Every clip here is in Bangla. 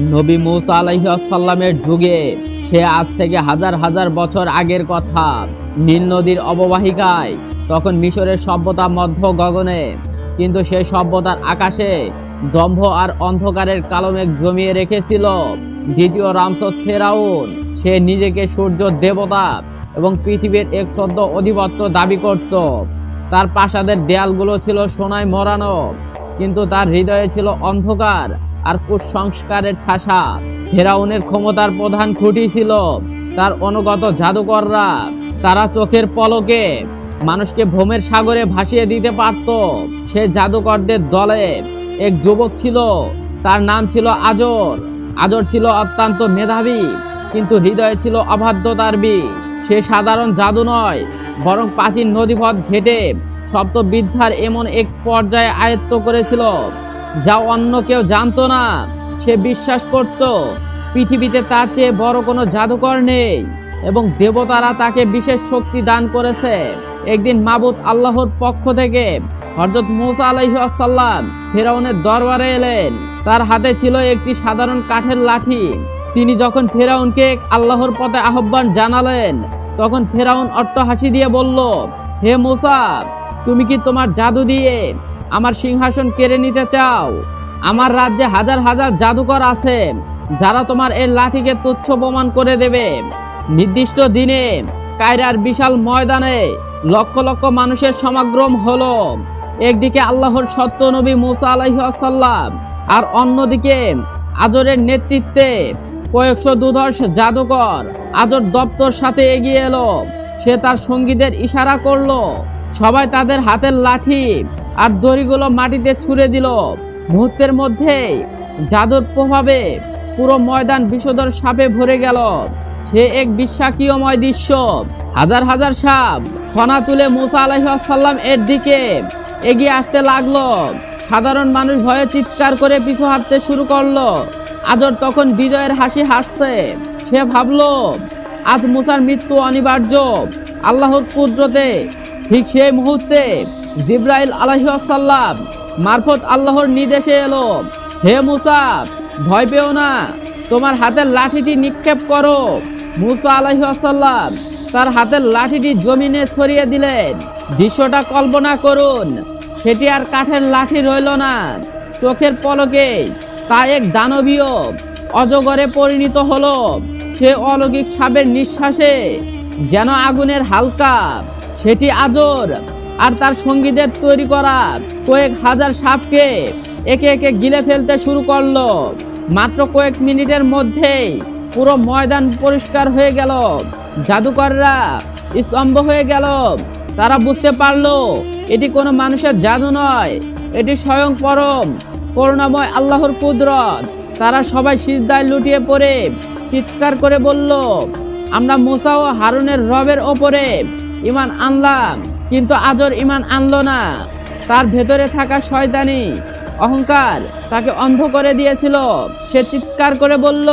নবী মুসা আলাইসাল্লামের যুগে, সে আজ থেকে হাজার হাজার বছর আগের কথা। নীল নদীর অববাহিকায় তখন মিশরের সভ্যতা মধ্য গগনে, কিন্তু সেই সভ্যতার আকাশে দম্ভ আর অন্ধকারের কালমেঘ জমিয়ে রেখেছিল। দ্বিতীয় রামসস ফেরাউন, সে নিজেকে সূর্য দেবতা এবং পৃথিবীর এক সদ্য অধিপত্য দাবি করত। তার প্রাসাদের দেয়ালগুলো ছিল সোনায় মরানো কিন্তু তার হৃদয়ে ছিল অন্ধকার আর কুসংস্কারের ঠাসা। ফেরাউনের ক্ষমতার প্রধান খুঁটি ছিল তার অনুগত জাদুকররা। তারা চোখের পলকে মানুষকে ভ্রমের সাগরে ভাসিয়ে দিতে পারত। সে জাদুকরদের দলে এক যুবক ছিল, তার নাম ছিল আজর। আজর ছিল অত্যন্ত মেধাবী, কিন্তু হৃদয়ে ছিল অবাধ্যতার বিষ। সে সাধারণ জাদু নয়, বরং প্রাচীন নদীপথ ঘেটে সপ্তবিদ্যার এমন এক পর্যায়ে আয়ত্ত করেছিল। যা অন্য কেউ জানতো না, সে বিশ্বাস করত। পৃথিবীতে তার চেয়ে বড় কোনো জাদুকর নেই এবং দেবতারা তাকে বিশেষ শক্তি দান করেছে। একদিন মাবুদ আল্লাহর পক্ষ থেকে হজরত মুসা আলাইসাল্লাম ফেরাউনের দরবারে এলেন। তার হাতে ছিল একটি সাধারণ কাঠের লাঠি। তিনি যখন ফেরাউনকে আল্লাহর পথে আহ্বান জানালেন, তখন ফেরাউন অট্টহাসি দিয়ে বলল, হে মুসা, তুমি কি তোমার জাদু দিয়ে আমার সিংহাসন কেড়ে নিতে চাও। আমার রাজ্যে হাজার হাজার জাদুকর আছে, যারা তোমার এই লাঠিকে তুচ্ছ প্রমাণ করে দেবে। নির্দিষ্ট দিনে কায়রার বিশাল ময়দানে লক্ষ লক্ষ মানুষের সমাগম হলো। একদিকে আল্লাহর সত্য নবী মুসা আলাইসাল্লাম আর অন্যদিকে আজরের নেতৃত্বে কয়েকশো দুধর্ষ জাদুকর আজর দপ্তর সাথে এগিয়ে এলো। সে তার সঙ্গীদের ইশারা করল। সবাই তাদের হাতের লাঠি আর দড়িগুলো মাটিতে ছুঁড়ে দিল। মুহূর্তের মধ্যে জাদুর প্রভাবে পুরো ময়দান বিষধর সাপে ভরে গেল। সে এক বিশ্বাকীয়ময় দৃশ্য। হাজার হাজার সাপ ফনা তুলে মুসা আলাইসাল্লাম এর দিকে এগিয়ে আসতে লাগল। সাধারণ মানুষ ভয়ে চিৎকার করে পিছু হাঁটতে শুরু করল। আজর তখন বিজয়ের হাসি হাসছে। সে ভাবলো, আজ মুসার মৃত্যু অনিবার্য। আল্লাহর কুদরতে ঠিক সেই মুহূর্তে জিব্রাইল আলাইসাল্লাম মারফত আল্লাহর নির্দেশে এলো। হে মুসা, ভয় পেও না, তোমার হাতের লাঠিটি নিক্ষেপ করো। মুসা আলাইসাল্লাম তার হাতের লাঠিটি জমিনে ছড়িয়ে দিলেন। দৃশ্যটা কল্পনা করুন, সেটি আর কাঠের লাঠি রইল না। চোখের পলকে তা এক দানবীয় অজগরে পরিণত হলো। সে অলৌকিক সাপের নিঃশ্বাসে যেন আগুনের হালকা, সেটি আজর আর তার সঙ্গীদের তৈরি করা কয়েক হাজার সাপকে একে একে গিলে ফেলতে শুরু করল। মাত্র কয়েক মিনিটের মধ্যেই পুরো ময়দান পরিষ্কার হয়ে গেল। জাদুকররা স্তম্ভ হয়ে গেল। তারা বুঝতে পারল, এটি কোনো মানুষের জাদু নয়, এটি স্বয়ং পরম, করুণাময় আল্লাহর কুদরত। তারা সবাই সিজদায় লুটিয়ে পড়ে চিৎকার করে বলল, আমরা মুসা ও হারুনের রবের ওপরে ইমান আনলাম। কিন্তু আজর ইমান আনলো না। তার ভেতরে থাকা শয়তানি, অহংকার তাকে অন্ধ করে দিয়েছিল। সে চিৎকার করে বলল,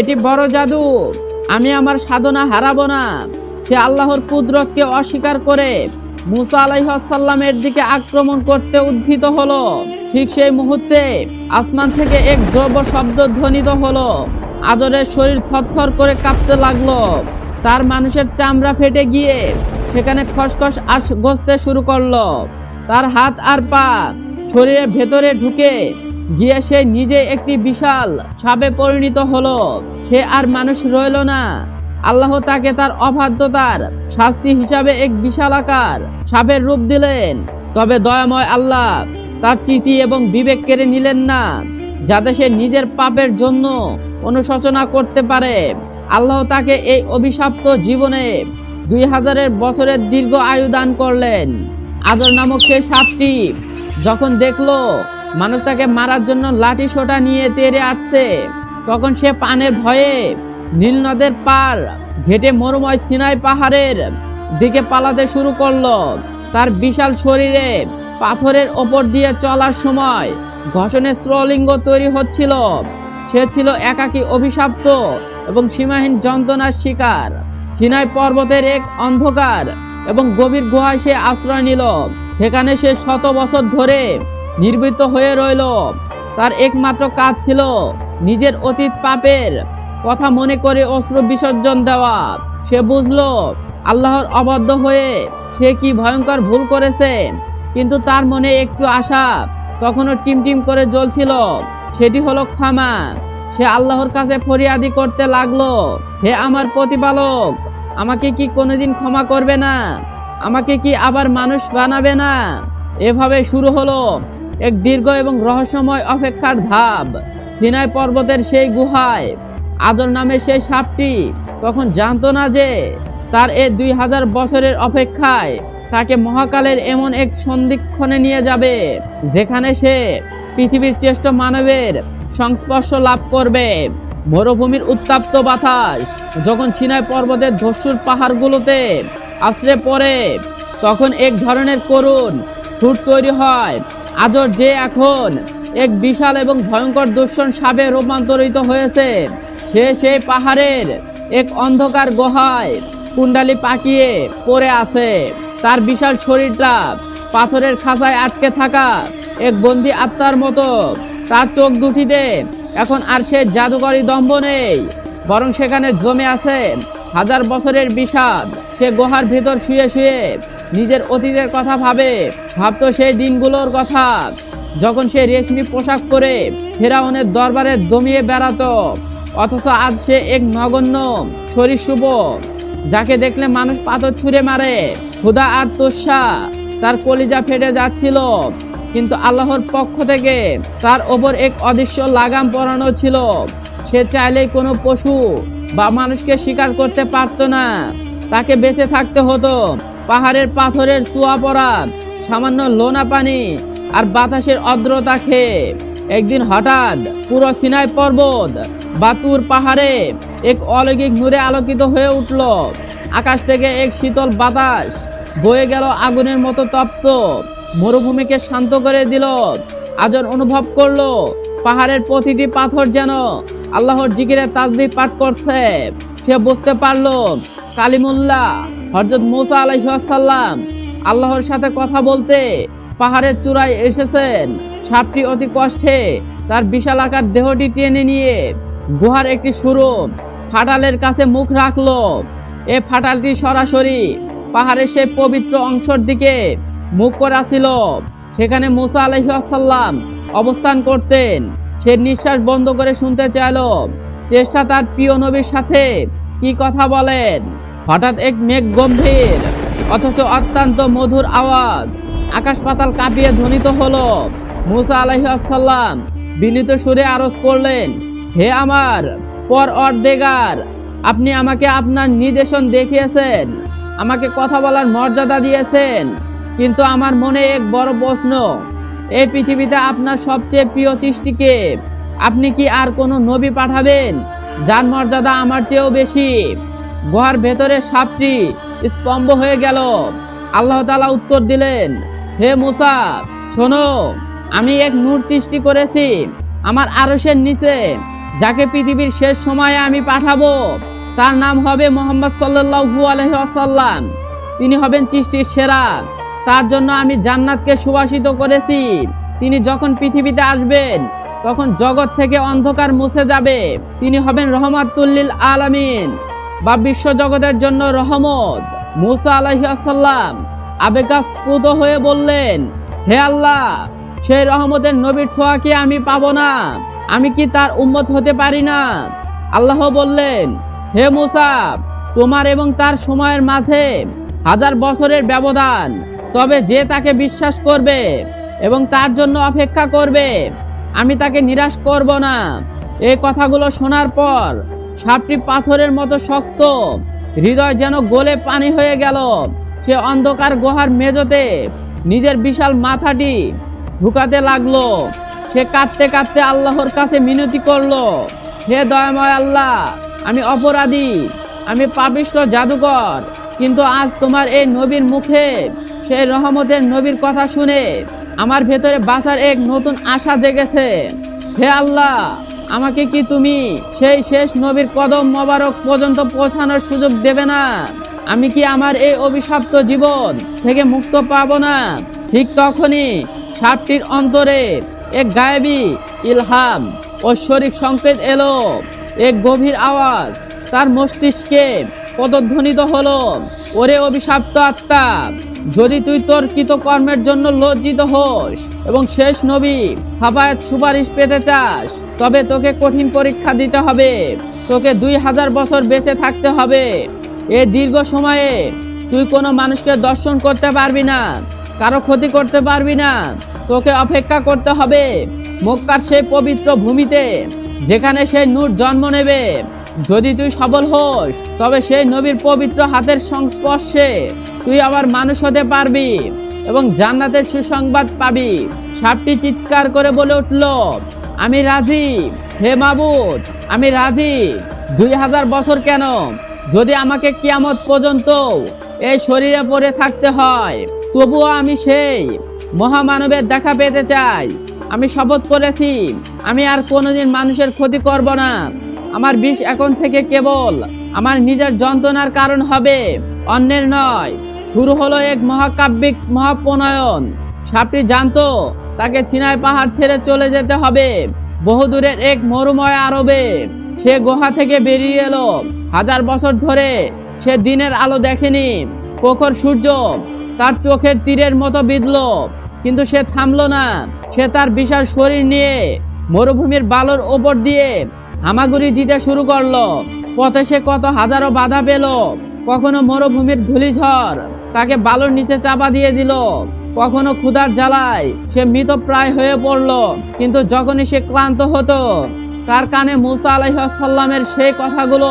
এটি বড় জাদু, আমি আমার সাধনা হারাবো না। সে আল্লাহর কুদরতকে অস্বীকার করে মুসা আলাইসাল্লামের দিকে আক্রমণ করতে উদ্ধৃত হলো। ঠিক সেই মুহূর্তে আসমান থেকে এক দ্রব্য শব্দ ধ্বনিত হলো। আজরের শরীর থরথর করে কাঁপতে লাগল। তার মানুষের চামড়া ফেটে গিয়ে সেখানে খসখস আস গসতে শুরু করল। তার হাত আর পা শরীরের ভেতরে ঢুকে গিয়ে সে নিজে একটি বিশাল সাপে পরিণত হলো। সে আর মানুষ রইল না। আল্লাহ তাকে তার অবাধ্যতার শাস্তি হিসাবে এক বিশাল আকার সাপের রূপ দিলেন। তবে দয়াময় আল্লাহ তার চিতি এবং বিবেক কেড়ে নিলেন না, যাতে সে নিজের পাপের জন্য অনুশোচনা করতে পারে। আল্লাহ তাকে এই অভিশাপ্ত জীবনে দুই হাজারের বছরের দীর্ঘ আয়ু দান করলেন। আজর নামক সেই সাপটি যখন দেখল, মানুষ তাকে মারার জন্য লাঠি সোটা নিয়ে তেরে আসছে। তখন সে পানের ভয়ে নীল নদের পার ঘেটে মরুময় সিনাই পাহাড়ের দিকে পালাতে শুরু করল। তার বিশাল শরীরে পাথরের ওপর দিয়ে চলার সময় ঘষণে স্রলিঙ্গ তৈরি হচ্ছিল। সে ছিল একাকী অভিশাপ্ত এবং সীমাহীন যন্ত্রণার শিকার। সিনাই পর্বতের এক অন্ধকার এবং গভীর গুহায় সে আশ্রয় নিল। সেখানে সে শত বছর ধরে নির্বৃত হয়ে রইল। তার একমাত্র কাজ ছিল নিজের অতীত পাপের কথা মনে করে অশ্রু বিসর্জন দেওয়া। সে বুঝলো, আল্লাহর অবাধ্য হয়ে সে কি ভয়ঙ্কর ভুল করেছে। কিন্তু তার মনে একটু আশা তখনও টিমটিম করে জ্বলছিল। সেটি হলো ক্ষমা। সে আল্লাহর কাছে ফরিয়াদি করতে লাগল। হে আমার প্রতিপালক, আমাকে কি কোনোদিন ক্ষমা করবে না? আমাকে কি আবার মানুষ বানাবে না? এভাবে শুরু হলো এক দীর্ঘ এবং রহস্যময় অপেক্ষার ধাপ। সিনাই পর্বতের সেই গুহায় আদর নামে সেই সাপটি তখন জানতো না যে তার এ দুই হাজার বছরের অপেক্ষায় তাকে মহাকালের এমন এক সন্ধিক্ষণে নিয়ে যাবে, যেখানে সে পৃথিবীর চেষ্ট মানবের সংস্পর্শ লাভ করবে। মরুভূমির উত্তাপ্ত বাতাস যখন ছিনাই পর্বতের ধস্যুর পাহাড়গুলোতে আশ্রে পড়ে, তখন এক ধরনের করুণ সুর তৈরি হয়। আজর যে এখন এক বিশাল এবং ভয়ঙ্কর দূষণ সাপে রূপান্তরিত হয়েছে, সে সেই পাহাড়ের এক অন্ধকার গুহায় কুণ্ডালি পাকিয়ে পড়ে আছে। তার বিশাল শরীরটা পাথরের খাঁচায় আটকে থাকা এক বন্দি আত্মার মতো তার চোখ দুটিতে এখন আর সে জাদুকরী দম্ভ নেই, বরং সেখানে জমে আছে হাজার বছরের বিষাদ। সে গুহার ভেতর শুয়ে শুয়ে নিজের অতীতের কথা ভাবে, ভাবতো সেই দিনগুলোর কথা। যখন সে রেশমি পোশাক পরে ফেরাউনের দরবারে দমিয়ে বেড়াতো, অথচ আজ সে এক নগণ্য সরীসৃপ যাকে দেখলে মানুষ পাথর ছুঁড়ে মারে। ক্ষুধা আর তোষা তার কলিজা ফেটে যাচ্ছিল। কিন্তু আল্লাহর পক্ষ থেকে তার ওপর এক অদৃশ্য লাগাম পরানো ছিল। সে চাইলেই কোনো পশু বা মানুষকে শিকার করতে পারতো না। তাকে বেঁচে থাকতে হতো। পাহাড়ের পাথরের চুয়া পড়া, সামান্য লোনা পানি আর বাতাসের অদ্রতা খেয়ে একদিন হঠাৎ পুরো সিনাই পর্বত বাতুর পাহাড়ে এক অলৌকিক নূরে আলোকিত হয়ে উঠল। আকাশ থেকে এক শীতল বাতাস বয়ে গেল আগুনের মতো তপ্ত মরুভূমিকে শান্ত করে দিল, আজন অনুভব করল, পাহাড়ের প্রতিটি পাথর যেন আল্লাহর জিকিরে তাজবি পাঠ করছে। সে বুঝতে পারল, কালিমুল্লাহ হজরত মুসা আলাইসাল্লাম আল্লাহর সাথে কথা বলতে পাহাড়ের চূড়ায় এসেছেন। সাপটি অতি কষ্টে তার বিশাল আকার দেহটি টেনে নিয়ে গুহার একটি শুরু ফাটালের কাছে মুখ রাখল। এ ফাটালটি সরাসরি পাহাড়ের সেই পবিত্র অংশের দিকে মুখ করা ছিল। সেখানে মুসা আলহিহাসাল্লাম অবস্থান করতেন। সে নিঃশ্বাস বন্ধ করে শুনতে চাইল, চেষ্টা তার প্রিয় নবীর সাথে কি কথা বলেন? হঠাৎ এক মেঘ গম্ভীর, অথচ অত্যন্ত মধুর আওয়াজ। আকাশ পাতাল কাঁপিয়ে ধ্বনিত হলো। মুসা আলহিহাসাল্লাম বিনীত সুরে আরজ করলেন, হে আমার পর অর্ধেগার, আপনি আমাকে আপনার নির্দেশন দেখিয়েছেন, আমাকে কথা বলার মর্যাদা দিয়েছেন। কিন্তু আমার মনে এক বড় প্রশ্ন। এই পৃথিবীতে আপনার সবচেয়ে প্রিয় সৃষ্টিকে আপনি কি আর কোনো নবী পাঠাবেন? যার মর্যাদা আমার চেয়েও বেশি। গুহার ভেতরে সাপটি স্তম্ভ হয়ে গেল। আল্লাহ তালা উত্তর দিলেন, হে মুসা, শোনো, আমি এক নূর সৃষ্টি করেছি। আমার আরসের নিচে, যাকে পৃথিবীর শেষ সময়ে আমি পাঠাবো, তার নাম হবে মোহাম্মদ সাল্লাল্লাহু আলাইহি আসাল্লাম তিনি হবেন সৃষ্টির সেরা তার জন্য আমি জান্নাতকে সুবাসিত করেছি। তিনি যখন পৃথিবীতে আসবেন, তখন জগৎ থেকে অন্ধকার মুছে যাবে। তিনি হবেন রহমাতুল্লিল আলামিন। বা বিশ্ব জগতের জন্য রহমত। মুসা আলাইহি আসাল্লাম আবেগাস্পুত হয়ে বললেন, হে আল্লাহ, সেই রহমতের নবীর ছোঁয়া কি আমি পাবো না? আমি কি তার উম্মত হতে পারি না? আল্লাহ বললেন, হে মুসা, তোমার এবং তার সময়ের মাঝে হাজার বছরের ব্যবধান তবে যে তাকে বিশ্বাস করবে এবং তার জন্য অপেক্ষা করবে, আমি তাকে নিরাশ করব না। এই কথাগুলো শোনার পর সাপটি পাথরের মতো শক্ত, হৃদয় যেন গলে পানি হয়ে গেল। সে অন্ধকার গুহার মেজতে নিজের বিশাল মাথাটি ঢুকাতে লাগল। সে কাঁদতে কাঁদতে আল্লাহর কাছে মিনতি করল, হে দয়াময় আল্লাহ, আমি অপরাধী, আমি পাপিষ্ট জাদুকর, কিন্তু আজ তোমার এই নবীর মুখে সেই রহমতের নবীর কথা শুনে আমার ভেতরে বাঁচার এক নতুন আশা জেগেছে। হে আল্লাহ, আমাকে কি তুমি সেই শেষ নবীর কদম মোবারক পর্যন্ত পৌঁছানোর সুযোগ দেবে না? আমি কি আমার এই অভিশপ্ত জীবন থেকে মুক্ত পাব না? ঠিক তখনই সাপটির অন্তরে এক গায়েবী ইলহাম ঐশ্বরিক সংকেত এলো। এক গভীর আওয়াজ তার মস্তিষ্কে পদধ্বনিত হলো, ওরে অভিশপ্ত আত্মা যদি তুই তোর কৃতকর্মের জন্য লজ্জিত হোস এবং শেষ নবী সাফায়াত সুপারিশ পেতে চাস, তবে তোকে কঠিন পরীক্ষা দিতে হবে। তোকে দুই হাজার বছর বেঁচে থাকতে হবে। এ দীর্ঘ সময়ে তুই কোনো মানুষকে দর্শন করতে পারবি না, কারও ক্ষতি করতে পারবি না। তোকে অপেক্ষা করতে হবে মক্কার সেই পবিত্র ভূমিতে, যেখানে সেই নূর জন্ম নেবে। যদি তুই সবল হোস, তবে সেই নবীর পবিত্র হাতের সংস্পর্শে তুই আবার মানুষ হতে পারবি এবং জান্নাতের সুসংবাদ পাবি। সাপটি চিৎকার করে বলে উঠল, আমি রাজি। হে মাবুদ, আমি রাজি। দুই হাজার বছর কেন? যদি আমাকে কিয়ামত পর্যন্ত এই শরীরে পড়ে থাকতে হয়, তবুও আমি সেই মহামানবের দেখা পেতে চাই। আমি শপথ করেছি, আমি আর কোনোদিন মানুষের ক্ষতি করব না। আমার বিষ এখন থেকে কেবল আমার নিজের যন্ত্রণার কারণ হবে, অন্যের নয়। শুরু হলো এক মহাকাব্যিক মহাপ্রণয়ন। সাপটি জানতো, তাকে সিনাই পাহাড় ছেড়ে চলে যেতে হবে। বহুদূরের এক মরুময় আরবে সে গুহা থেকে বেরিয়ে এলো। হাজার বছর ধরে সে দিনের আলো দেখেনি। প্রখর সূর্য তার চোখের তীরের মতো বিঁধল, কিন্তু সে থামলো না। সে তার বিশাল শরীর নিয়ে মরুভূমির বালুর ওপর দিয়ে হামাগুড়ি দিতে শুরু করল। পথে সে কত হাজারো বাধা পেল। কখনো মরুভূমির ধুলিঝড় তাকে বালুর নিচে চাপা দিয়ে দিল। কখনো ক্ষুধার জ্বালায় সে মৃত প্রায় হয়ে পড়ল, কিন্তু যখনই সে ক্লান্ত হতো, তার কানে মুসা আলাইসাল্লামের সেই কথাগুলো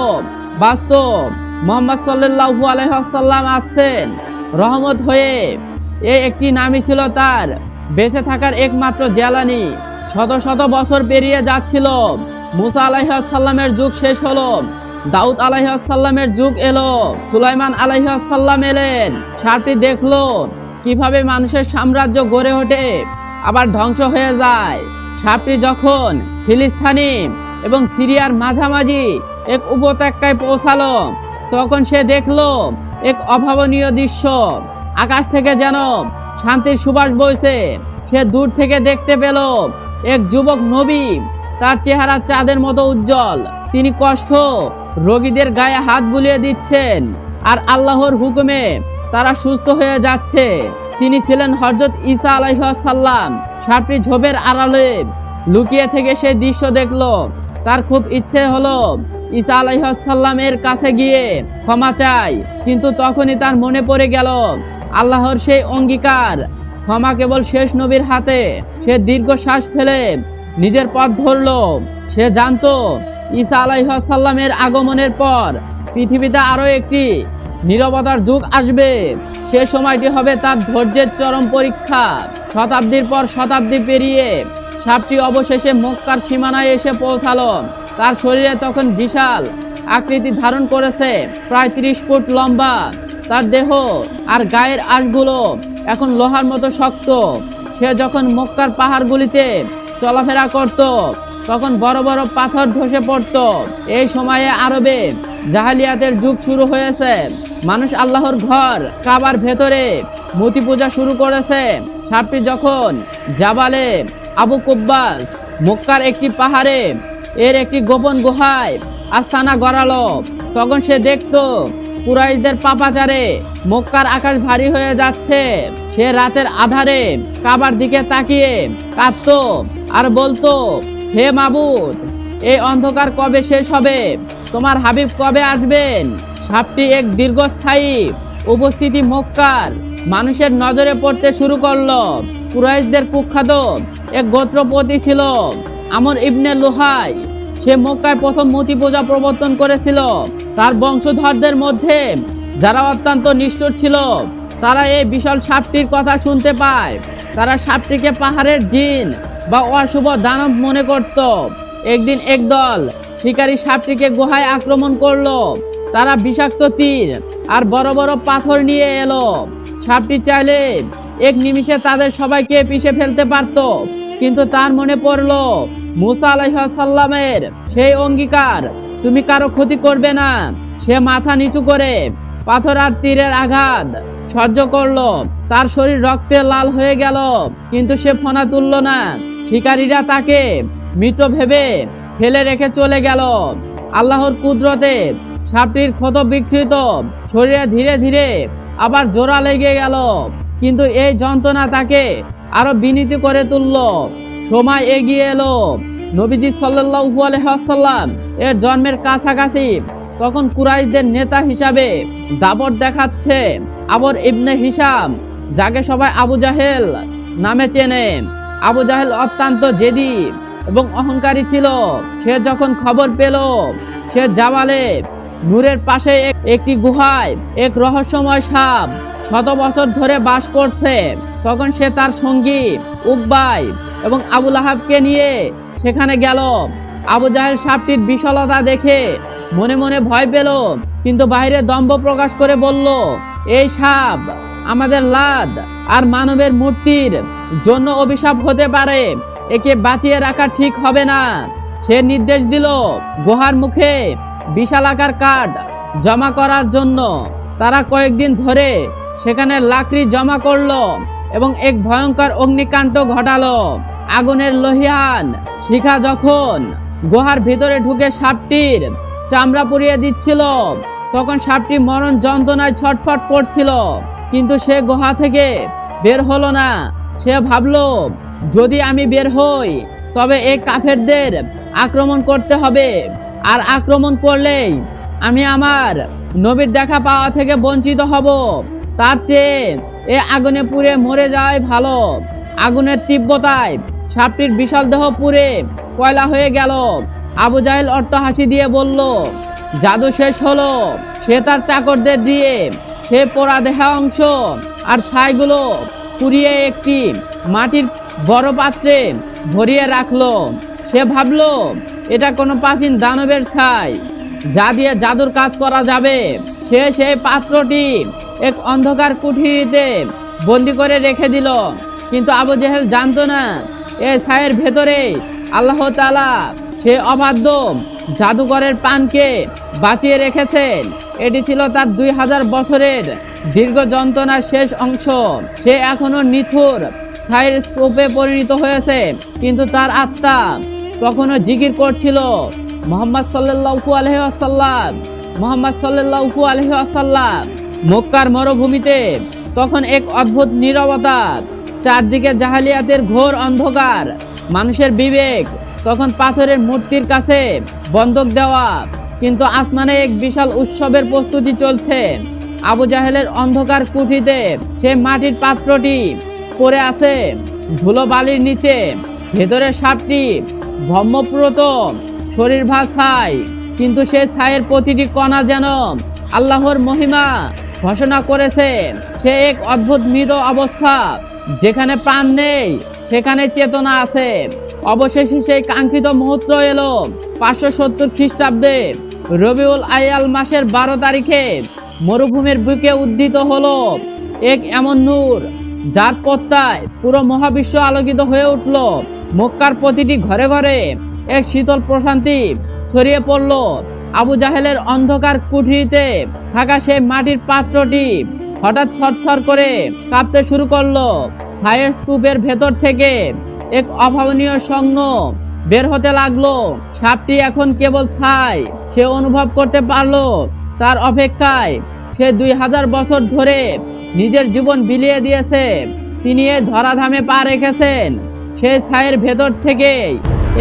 বাস্তব মোহাম্মদ সাল্লাহু আলাইসাল্লাম আসছেন, রহমত হয়ে। এ একটি নামই ছিল তার, বেঁচে থাকার একমাত্র জ্বালানি। শত শত বছর পেরিয়ে যাচ্ছিল, মুসা আলাইসাল্লামের যুগ শেষ হলো। দাউদ আলাইসাল্লামের যুগ এলো, সুলাইমান আলাইসাল্লাম এলেন, সাপটি দেখল কীভাবে মানুষের সাম্রাজ্য গড়ে ওঠে, আবার ধ্বংস হয়ে যায়। সাপটি যখন ফিলিস্তানি এবং সিরিয়ার মাঝামাঝি এক উপত্যকায় পৌঁছালো, তখন সে দেখল এক অভাবনীয় দৃশ্য। আকাশ থেকে যেন শান্তির সুবাস বইছে। সে দূর থেকে দেখতে পেল এক যুবক নবী, তার চেহারা চাঁদের মতো উজ্জ্বল। তিনি কষ্ট রোগীদের গায়ে হাত বুলিয়ে দিচ্ছেন। আর আল্লাহর হুকুমে তারা সুস্থ হয়ে যাচ্ছে। তিনি ছিলেন হজরত ঈসা আলাইসাল্লাম সাপটি ঝোপের আড়ালে লুকিয়ে থেকে সেই দৃশ্য দেখল। তার খুব ইচ্ছে হলো ঈসা আলাইসাল্লামের কাছে গিয়ে ক্ষমা চাই। কিন্তু তখনই তার মনে পড়ে গেল, আল্লাহর সেই অঙ্গীকার। ক্ষমা কেবল শেষ নবীর হাতে। সে দীর্ঘ শ্বাস ফেলে নিজের পথ ধরলো। সে জানতো ঈসা আলাইসাল্লামের আগমনের পর পৃথিবীতে আরও একটি নীরবতার যুগ আসবে। সে সময়টি হবে তার ধৈর্যের চরম পরীক্ষা। শতাব্দীর পর শতাব্দী পেরিয়ে সাপটি অবশেষে মক্কার সীমানায় এসে পৌঁছালো। তার শরীরে তখন বিশাল আকৃতি ধারণ করেছে, প্রায় ত্রিশ ফুট লম্বা। তার দেহ আর গায়ের আশগুলো এখন লোহার মতো শক্ত। সে যখন মক্কার পাহাড়গুলিতে চলাফেরা করত তখন বড় বড় পাথর ধসে পড়ত। এই সময়ে আরবে জাহালিয়াতের যুগ শুরু হয়েছে। মানুষ আল্লাহর ঘর, কাবার ভেতরে মূর্তি পূজা শুরু করেছে। সাপটি যখন জাবালে আবু কুব্বাস মক্কার একটি পাহাড়ে এর একটি গোপন গুহায় আস্তানা গড়ালো, তখন সে দেখতো কুরাইশদের পাপাচারে মক্কার আকাশ ভারী হয়ে যাচ্ছে। সে রাতের আধারে কাবার দিকে তাকিয়ে কাঁদতো আর বলতো হে মাবুদ এই অন্ধকার কবে শেষ হবে? তোমার হাবিব কবে আসবেন? সাপটি এক দীর্ঘস্থায়ী উপস্থিতি মক্কার। মানুষের নজরে পড়তে শুরু করল। কুরাইশদের কুখ্যাত এক গোত্রপতি ছিল আমর ইবনে লোহাই। সে মক্কায় প্রথম মূর্তি পূজা প্রবর্তন করেছিল। তার বংশধরদের মধ্যে যারা অত্যন্ত নিষ্ঠুর ছিল, তারা এই বিশাল সাপটির কথা শুনতে পায়। তারা সাপটিকে পাহাড়ের জিন বা অশুভ দানব মনে করত। একদিন একদল শিকারী সাপটিকে গুহায় আক্রমণ করল। তারা বিষাক্ত তীর আর বড় বড় পাথর নিয়ে এলো। সাপটি চাইলে এক নিমিষে তাদের সবাইকে পিষে ফেলতে পারত, কিন্তু তার মনে পড়ল, মুসা আলাইসাল্লামের সেই অঙ্গীকার তুমি কারও ক্ষতি করবে না। সে মাথা নিচু করে পাথর আর তীরের আঘাত সহ্য করল। তার শরীর রক্তে লাল হয়ে গেল, কিন্তু সে ফোনা তুলল না। শিকারীরা তাকে মৃত ভেবে ফেলে রেখে চলে গেল। আল্লাহর কুদরতে সাপটির ক্ষত বিকৃত। শরীরে ধীরে ধীরে আবার জোড়া লেগে গেল। কিন্তু এই যন্ত্রণা তাকে আরও বিনীত করে তুলল। সময় এগিয়ে এলো। নবীজি আলাইহি ওয়াসাল্লাম এর জন্মের কাছাকাছি তখন কুরাইশদের নেতা হিসাবে দাবট দেখাচ্ছে। আবর ইবনে হিসাম যাকে সবাই আবু জাহেল নামে চেনে। আবু জাহেল অত্যন্ত জেদি এবং অহংকারী ছিল। সে যখন খবর পেল, সে জামালে নূরের পাশে একটি গুহায় এক রহস্যময় সাপ শত বছর ধরে বাস করছে। তখন সে তার সঙ্গী উকবাই এবং আবুল আহাবকে নিয়ে সেখানে গেল। আবু জাহেল সাপটির বিশালতা দেখে মনে মনে ভয় পেল, কিন্তু বাইরে দম্ভ প্রকাশ করে বলল, এই সাপ আমাদের লাদ আর মানবের মূর্তির জন্য অভিশাপ হতে পারে। একে বাঁচিয়ে রাখা ঠিক হবে না। সে নির্দেশ দিল গুহার মুখে বিশাল আকার কাঠ জমা করার জন্য। তারা কয়েকদিন ধরে সেখানে লাকড়ি জমা করল এবং এক ভয়ঙ্কর অগ্নিকাণ্ড ঘটালো। আগুনের লোহিয়ান শিখা যখন গুহার ভিতরে ঢুকে সাপটির চামড়া পুড়িয়ে দিচ্ছিল, তখন সাপটি মরণ যন্ত্রণায় ছটফট করছিল। কিন্তু সে গুহা থেকে বের হলো না। সে ভাবলো, যদি আমি বের হই, তবে এই কাফেরদের আক্রমণ করতে হবে। আর আক্রমণ করলেই আমি আমার নবীর দেখা পাওয়া থেকে বঞ্চিত হব। তার চেয়ে এ আগুনে পুড়ে মরে যাওয়াই ভালো। আগুনের তীব্রতায় সাপটির বিশাল দেহ পুড়ে কয়লা হয়ে গেল। আবু জাহেল অট্ট হাসি দিয়ে বলল, জাদু শেষ হলো। সে তার চাকরদের দিয়ে সে পোড়া দেহা অংশ আর ছাইগুলো পুড়িয়ে একটি মাটির বড় পাত্রে ভরিয়ে রাখল। সে ভাবলো, এটা কোনো প্রাচীন দানবের ছাই। যা দিয়ে জাদুর কাজ করা যাবে। সে সেই পাত্রটি এক অন্ধকার কুঠিরিতে বন্দি করে রেখে দিল। কিন্তু আবু জেহেল জানতো না, এ ছায়ের ভেতরে আল্লাহ তাআলা সে অবাধ্য। জাদুঘরের পানকে বাঁচিয়ে রেখেছেন। এটি ছিল তার দুই হাজার বছরের দীর্ঘ যন্ত্রণার শেষ অংশ। সে এখনও নিথুর ছায়ের স্তূপে পরিণত হয়েছে, কিন্তু তার আত্মা তখনও জিকির করছিল। মোহাম্মদ সাল্লাল্লাহু আলাইহি ওয়াসাল্লাম, মোহাম্মদ সাল্লাল্লাহু আলাইহি ওয়াসাল্লাম মক্কার মরুভূমিতে তখন এক অদ্ভুত নীরবতা, চারদিকে জাহালিয়াতের ঘোর অন্ধকার, মানুষের বিবেক তখন পাথরের মূর্তির কাছে বন্ধক দেওয়া। কিন্তু আসমানে এক বিশাল উৎসবের প্রস্তুতি চলছে। আবু জাহেলের অন্ধকার কুঠিতে সে মাটির পাত্রটি পড়ে আছে। ধুলো বালির নিচে ভেতরে সাপটি ব্রহ্মপ্রত শরীর ভাষায় কিন্তু সে ছায়ের প্রতিটি কণা যেন আল্লাহর মহিমা ঘোষণা করেছে। সে এক অদ্ভুত মৃদ অবস্থা যেখানে প্রাণ নেই। সেখানে চেতনা আছে। অবশেষে সেই কাঙ্ক্ষিত মুহূর্ত এলো পাঁচশো সত্তর খ্রিস্টাব্দে। রবিউল আয়াল মাসের বারো তারিখে মরুভূমির বুকে উদ্দিত হলো এক এমন নূর, যার পত্তায় পুরো মহাবিশ্ব আলোকিত হয়ে উঠল। মক্কার প্রতিটি ঘরে ঘরে এক শীতল প্রশান্তি ছড়িয়ে পড়ল। আবু জাহেলের অন্ধকার কুঠিরিতে থাকা সেই মাটির পাত্রটি হঠাৎ থরথর করে কাঁপতে শুরু করল। ছায়ের স্তূপের ভেতর থেকে এক অভাবনীয় সংজ্ঞ বের হতে লাগল। সাপটি এখন কেবল ছাই। সে অনুভব করতে পারল, তার অপেক্ষায় সে দুই হাজার বছর ধরে নিজের জীবন বিলিয়ে দিয়েছে। তিনি এ ধরাধামে পা রেখেছেন। সেই ছায়ের ভেতর থেকে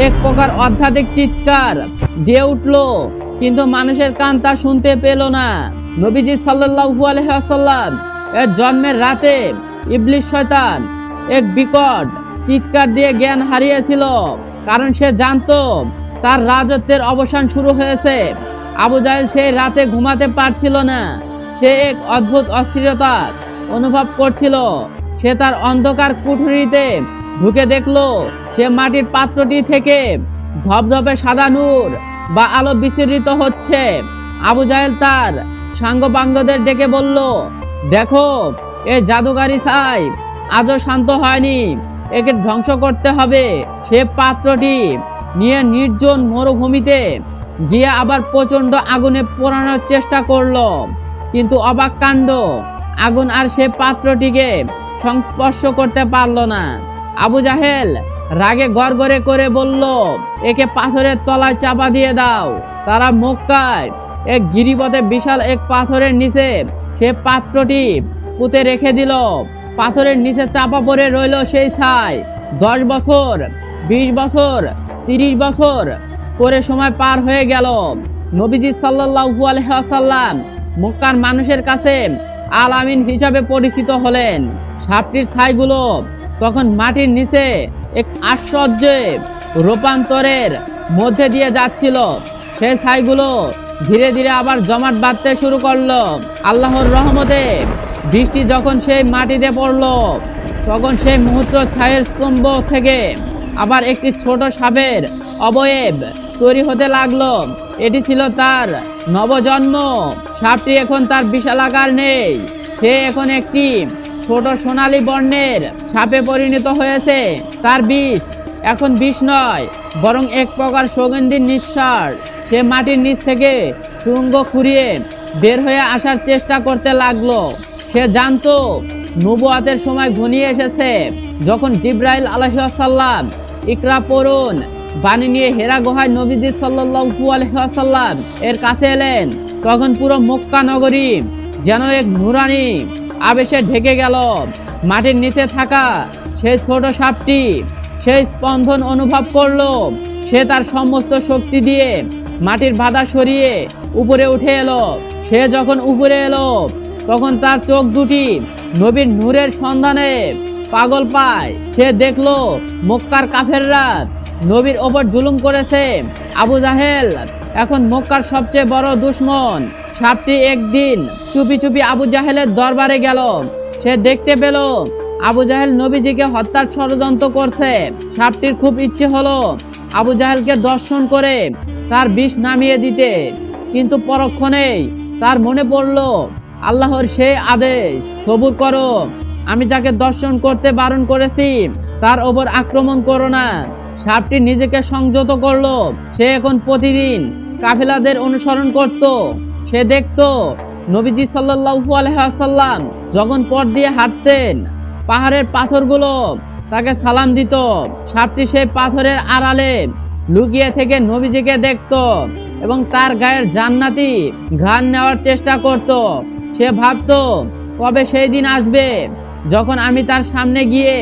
এক প্রকার অধ্যাত্মিক চিৎকার দিয়ে উঠল, কিন্তু মানুষের কান তা শুনতে পেল না। নবীজি সাল্লাল্লাহু আলাইহি ওয়াসাল্লাম এর জন্মের রাতে ইবলিশ শয়তান, এক বিকট চিৎকার দিয়ে জ্ঞান হারিয়েছিল, কারণ সে জানতো তার রাজত্বের অবসান শুরু হয়েছে। আবু জাহেল সেই রাতে ঘুমাতে পারছিল না। সে এক অদ্ভুত অস্থিরতা অনুভব করছিল। সে তার অন্ধকার কুঠুরিতে ঢুকে দেখল, সে মাটির পাত্রটি থেকে ধপধপে সাদা নূর বা আলো বিচ্ছিরিত হচ্ছে। আবু জাহেল তার সাঙ্গপাঙ্গদের ডেকে বলল, দেখো এ জাদুকারী ছাই আজও শান্ত হয়নি। একে ধ্বংস করতে হবে। সে পাত্রটি নিয়ে নির্জন মরুভূমিতে গিয়ে আবার প্রচণ্ড আগুনে পোড়ানোর চেষ্টা করল। কিন্তু অবাক কাণ্ড, আগুন আর সে পাত্রটিকে সংস্পর্শ করতে পারল না। আবু জাহেল রাগে গড়গড়ে করে বলল, একে পাথরের তলায় চাপা দিয়ে দাও। তারা মক্কায় এক গিরিপথে বিশাল এক পাথরের নিচে সে পাত্রটি পুঁতে রেখে দিল। পাথরের নিচে চাপা পড়ে রইল সেই ছাই। দশ বছর, বিশ বছর, তিরিশ বছর পরে সময় পার হয়ে গেল। নবীজি সাল্লাল্লাহু আলাইহি ওয়াসাল্লাম মক্কার মানুষের কাছে আল আমিন হিসাবে পরিচিত হলেন। সাপটির ছাইগুলো তখন মাটির নিচে এক আশ্চর্যে রূপান্তরের মধ্যে দিয়ে যাচ্ছিল। সেই ছাইগুলো ধীরে ধীরে আবার জমাট বাঁধতে শুরু করল। আল্লাহর রহমতে বৃষ্টি যখন সেই মাটিতে পড়ল, তখন সেই মুহূর্ত ছায়ের স্তম্ভ থেকে আবার একটি ছোট সাপের অবয়ব তৈরি হতে লাগল। এটি ছিল তার নবজন্ম। সাপটি এখন তার বিশাল আকার নেই। সে এখন একটি ছোট সোনালী বর্ণের সাপে পরিণত হয়েছে। তার বিষ এখন বিষ নয়, বরং এক প্রকার সুগন্ধির নিঃশ্বাস সে মাটির নিচ থেকে সুরঙ্গ খুঁড়িয়ে বের হয়ে আসার চেষ্টা করতে লাগল। সে জানতো, নবুয়াতের সময় ঘনিয়ে এসেছে, যখন জিব্রাইল আলহাসাল্লাম ইকরা পড়ুন বাণী নিয়ে হেরা গুহায় নবীজি সাল্লাল্লাহু আলাইহি ওয়াসাল্লাম এর কাছে এলেন। তখন পুরো মক্কা নগরী যেন এক নুরানি আবেশে ঢেকে গেল। মাটির নিচে থাকা সেই ছোট সাপটি সেই স্পন্দন অনুভব করল। সে তার সমস্ত শক্তি দিয়ে মাটির বাধা সরিয়ে উপরে উঠে এলো। সে যখন উপরে এলো, তখন তার চোখ দুটি নবীর নূরের সন্ধানে পাগল পায়। সে দেখল, মক্কার কাফেররা নবীর ওপর জুলুম করেছে। আবু জাহেল এখন মক্কার সবচেয়ে বড় দুশ্মন। সাপটি একদিন চুপি চুপি আবু জাহেলের দরবারে গেল। সে দেখতে পেল আবু জাহেল নবীজিকে হত্যার ষড়যন্ত্র করছে। সাপটির খুব ইচ্ছে হলো আবু জাহেলকে দর্শন করে তার বিষ নামিয়ে দিতে। কিন্তু পরক্ষণেই তার মনে পড়ল, আল্লাহর সেই আদেশ, সবুর করো, আমি যাকে দর্শন করতে বারণ করেছি, তার ওপর আক্রমণ করো না। সাপটি নিজেকে সংযত করল, সে এখন প্রতিদিন কাফেলাদের অনুসরণ করত। সে দেখতো, নবীজি সাল্লাল্লাহু আলাইহি ওয়াসাল্লাম যখন পথ দিয়ে হাঁটতেন পাহাড়ের পাথরগুলো তাকে সালাম দিত। সাপটি সেই পাথরের আড়ালে লুকিয়ে থেকে নবীজিকে দেখতো এবং তার গায়ের জান্নাতি ঘ্রাণ নেওয়ার চেষ্টা করত। সে ভাবতো, কবে সেই দিন আসবে যখন আমি তার সামনে গিয়ে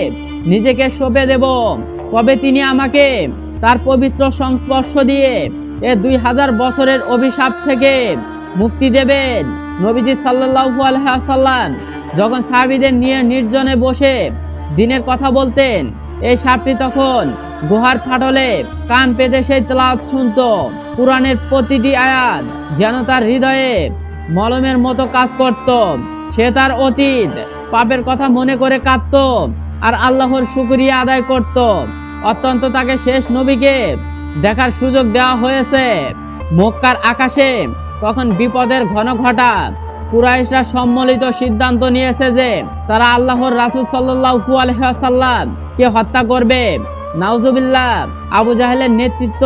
নিজেকে সঁপে দেব? কবে তিনি আমাকে তার পবিত্র সংস্পর্শ দিয়ে এ দুই হাজার বছরের অভিশাপ থেকে মুক্তি দেবেন? নবীজি সাল্লাল্লাহু আলাইহি ওয়াসাল্লাম যখন সাহাবীদের নিয়ে নির্জনে বসে দিনের কথা বলতেন, এই সাপটি তখন গুহার ফাটলে কান পেতে সেই তেলাওয়াত শুনতো। কোরআনের প্রতিটি আয়াত যেন তার হৃদয়ে মলমের মতো কাজ করত। সে তার অতীত, পাপের কথা মনে করে কাঁদত আর আল্লাহর শুকরিয়া আদায় করত। অত্যন্ত তাকে শেষ নবীকে দেখার সুযোগ দেওয়া হয়েছে। মক্কার আকাশে তখন বিপদের ঘন ঘটা কুরাইশরা সম্মিলিত সিদ্ধান্ত নিয়েছে যে তারা আল্লাহর রাসূল সাল্লাল্লাহু আলাইহি কে হত্যা করবে। নাউজুবিল্লাহ, আবু জাহেলের নেতৃত্ব,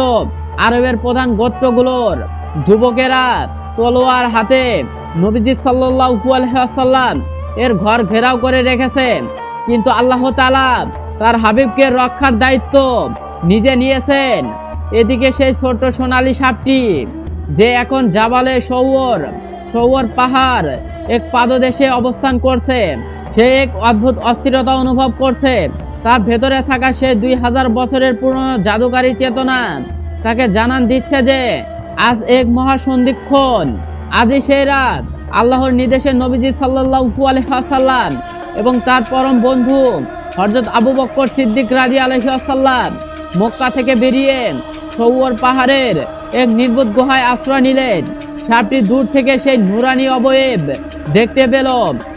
আরবের প্রধান গোত্রগুলোর যুবকেরা তলোয়ার হাতে নবীজি সাল্লাল্লাহু আলাইহি এর ঘর ঘেরাও করে রেখেছে। কিন্তু আল্লাহ তাআলা তার হাবিবকে রক্ষার দায়িত্ব নিজে নিয়েছেন। এদিকে সেই ছোট সোনালী সাপটি যে এখন জাবালে সৌর সৌর পাহাড় এক পাদদেশে অবস্থান করছে। সে এক অদ্ভুত অস্থিরতা অনুভব করছে। তার ভেতরে থাকা সে দুই হাজার বছরের পুরনো জাদুকারী চেতনা। তাকে জানান দিচ্ছে যে, আজ এক মহাসন্ধিক্ষণ। আজই সেই রাত। আল্লাহর নির্দেশে নবীজি সাল্লাল্লাহু আলাইহি ওয়াসাল্লাম এবং তার পরম বন্ধু হযরত আবু বক্কর সিদ্দিক রাজি আলাইহি ওয়াসাল্লাম মক্কা থেকে বেরিয়ে সৌর পাহাড়ের এক নির্বোধ গুহায় আশ্রয় নিলেন। সাপটি দূর থেকে সেই নুরানি অবয়ব দেখতে পেল।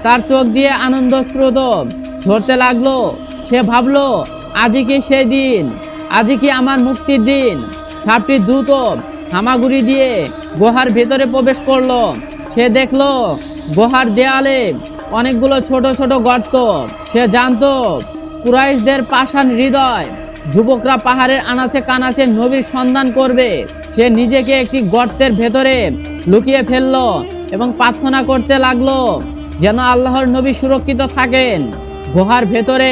তার চোখ দিয়ে আনন্দ স্রোত। ঝরতে লাগল, সে ভাবলো আজই কি সেই দিন? আজই কি আমার মুক্তির দিন? সাপটি দ্রুত হামাগুড়ি দিয়ে গুহার ভেতরে প্রবেশ করল। সে দেখল, গুহার দেয়ালে অনেকগুলো ছোট ছোট গর্ত। সে জানতো, কুরাইশদের পাষাণ হৃদয় যুবকরা পাহাড়ের আনাচে কানাচে নবীর সন্ধান করবে। সে নিজেকে একটি গর্তের ভেতরে লুকিয়ে ফেলল এবং প্রার্থনা করতে লাগল, যেন আল্লাহর নবী সুরক্ষিত থাকেন। গুহার ভেতরে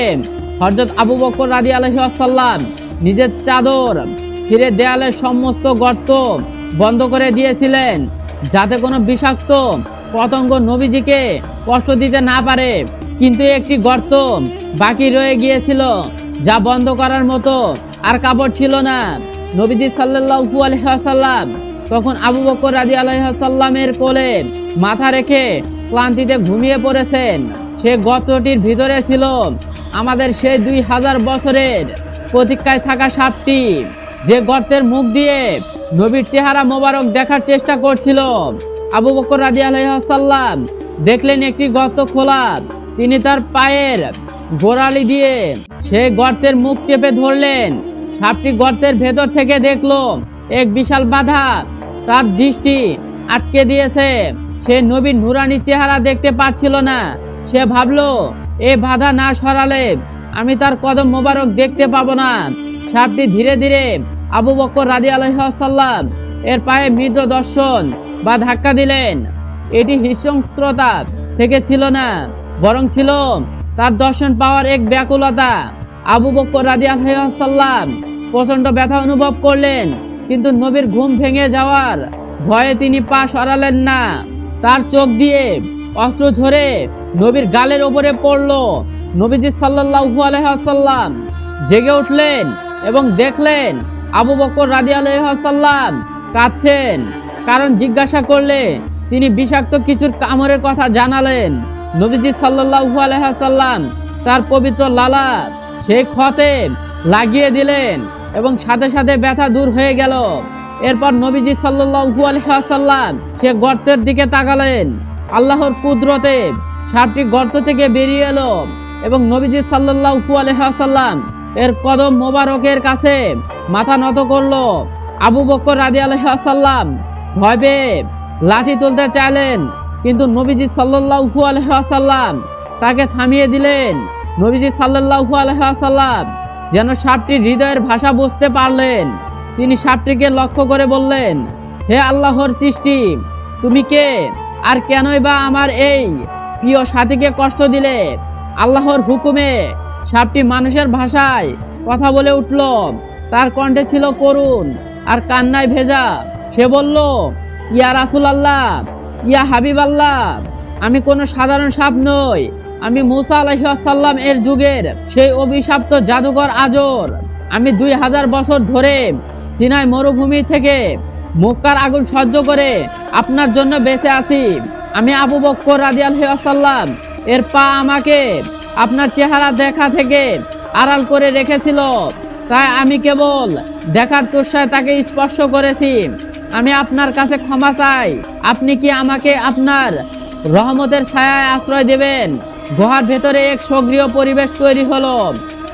হজরত আবু বকর রাজি আলহিহাসাল্লাম নিজের চাদর, ছিঁড়ে দেয়ালের সমস্ত গর্ত বন্ধ করে দিয়েছিলেন, যাতে কোনো বিষাক্ত পতঙ্গ নবীজিকে কষ্ট দিতে না পারে। কিন্তু একটি গর্ত বাকি রয়ে গিয়েছিল। যা বন্ধ করার মতো। আর কাপড় ছিল না। নবীজি সাল্লাল্লাহু আলাইহি তখন আবু বকর রাজি আলাইহাল্লামের কোলে মাথা রেখে ক্লান্তিতে ঘুমিয়ে পড়েছেন। সে গর্তটির ভিতরে ছিল আমাদের সেই দুই হাজার বছরের প্রতীক্ষায় থাকা সাপটি। যে গর্তের মুখ দিয়ে নবীর চেহারা মোবারক দেখার চেষ্টা করছিল। আবু বকর রাজি আলাইহাল্লাম দেখলেন একটি গর্ত খোলা। তিনি তার পায়ের গোড়ালি দিয়ে। সেই গর্তের মুখ চেপে ধরলেন। সাপটি গর্তের ভেতর থেকে দেখল এক বিশাল বাধা। তার দৃষ্টি আটকে দিয়েছে। সে নবীর নুরানি চেহারা দেখতে পাচ্ছিল না। সে ভাবলো এই বাধা না সরালে আমি তার কদম মোবারক দেখতে পাবো না। সাপটি ধীরে ধীরে আবু বকর রাজি আলহাসাল্লাম এর পায়ে মৃদ দর্শন বা ধাক্কা দিলেন। এটি হিংস্রতা থেকে ছিল না, বরং ছিল তার দর্শন পাওয়ার এক ব্যাকুলতা। আবু বক্কর রাজি আলহাসাল্লাম প্রচণ্ড ব্যথা অনুভব করলেন, কিন্তু নবীর ঘুম ভেঙে যাওয়ার ভয়ে তিনি পা সরালেন না। তার চোখ দিয়ে অস্ত্র ঝরে নবীর গালের ওপরে পড়ল। নবীজি সাল্লাল্লাহু আলাইহাল্লাম জেগে উঠলেন এবং দেখলেন আবু বকর রাজি আলাইহাল্লাম কাঁদছেন, কারণ জিজ্ঞাসা করলে তিনি বিষাক্ত কিছুর কামড়ের কথা জানালেন। নবীজি আলাইহাল্লাম তার পবিত্র লালা সেই ক্ষতে লাগিয়ে দিলেন এবং সাথে সাথে ব্যথা দূর হয়ে গেল। এরপর নবীজি আলাইহি সে গর্তের দিকে তাকালেন। আল্লাহর কুদরতে সাপটি গর্ত থেকে বেরিয়ে এলো এবং নবীজি সাল্লাল্লাহু আলাইহি সাল্লাম এর কদম মোবারকের কাছে মাথা নত করল। আবু বকর রাজি আলাইহি সাল্লাম ভয় পেয়ে লাঠি তুলতে চাইলেন। কিন্তু নবীজি সাল্লাল্লাহু আলাইহি সাল্লাম তাকে থামিয়ে দিলেন। নবীজি সাল্লাল্লাহু আলাইহি সাল্লাম যেন সাপটি হৃদয়ের ভাষা বুঝতে পারলেন। তিনি সাপটিকে লক্ষ্য করে বললেন, হে আল্লাহর সৃষ্টি, তুমি কে? আর কেনই বা আমার এই প্রিয় সাথীকে কষ্ট দিলে? আল্লাহর হুকুমে সাপটি মানুষের ভাষায় কথা বলে উঠল, তার কণ্ঠে ছিল করুণ আর কান্নায় ভেজা। সে বলল, ইয়া রাসুল আল্লাহ ইয়া হাবিব আল্লাহ, আমি কোনো সাধারণ সাপ নই। আমি মুসা আলাইসাল্লাম এর যুগের সেই অভিশপ্ত জাদুকর আজর। আমি দুই হাজার বছর ধরে সিনাই মরুভূমি থেকে মক্কার আগুন সহ্য করে আপনার জন্য বেঁচে আছি। আমি আবু বক্কর রাজি আলহাসাল্লাম এর পা আমাকে আপনার চেহারা দেখা থেকে আড়াল করে রেখেছিল। তাই আমি কেবল দেখার তুষায় তাকে স্পর্শ করেছি। আমি আপনার কাছে ক্ষমা চাই। আপনি কি আমাকে আপনার রহমতের ছায়ায় আশ্রয় দেবেন? গুহার ভেতরে এক সক্রিয় পরিবেশ তৈরি হলো।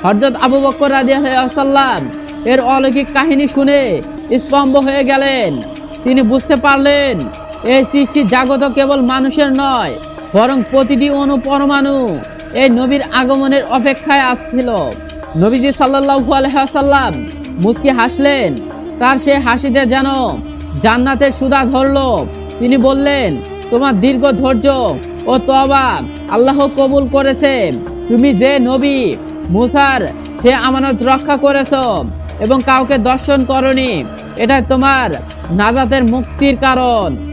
হজরত আবু বকর রাজিয়াল্লাম এর অলৌকিক কাহিনী শুনে স্তম্ভ হয়ে গেলেন। তিনি বুঝতে পারলেন, এই সৃষ্টি জাগত কেবল মানুষের নয়, বরং প্রতিটি অনু পরমাণু এই নবীর আগমনের অপেক্ষায় আসছিল। নবীজি সাল্লাল্লাহু আলাইহি সাল্লাম মুচকি হাসলেন, তার সে হাসিতে যেন জান্নাতের সুদা ধরল। তিনি বললেন, তোমার দীর্ঘ ধৈর্য ও তবা আল্লাহ কবুল করেছে। তুমি যে নবী মুসার, সে আমানত রক্ষা করেছ এবং কাউকে দর্শন করনি। এটা তোমার নাজাতের মুক্তির কারণ।